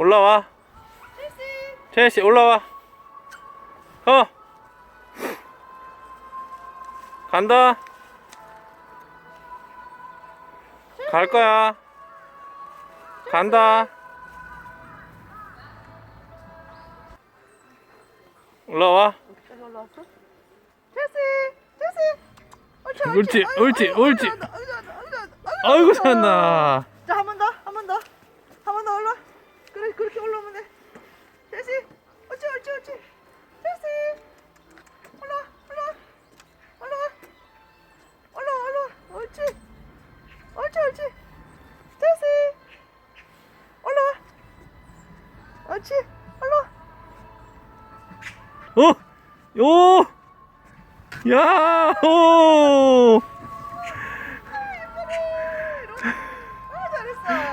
올라와. 제시 올라와. 어. 간다. 갈 거야. 간다. 올라와. 옳지, 옳지, 옳지. 아이고 잘한다. 자, 한 번 더, 한 번 더. 한 번 더 올라. 그래, 그렇게 올라오면 돼. 됐지? 옳지, 옳지, 옳지. 됐지? 올라와, 올라와. 올라와. 올라와, 올라와. 옳지. 옳지, 옳지. 됐지? 올라와. 옳지. 올라와. 어? 오! 야, 오! 아, 잘했어.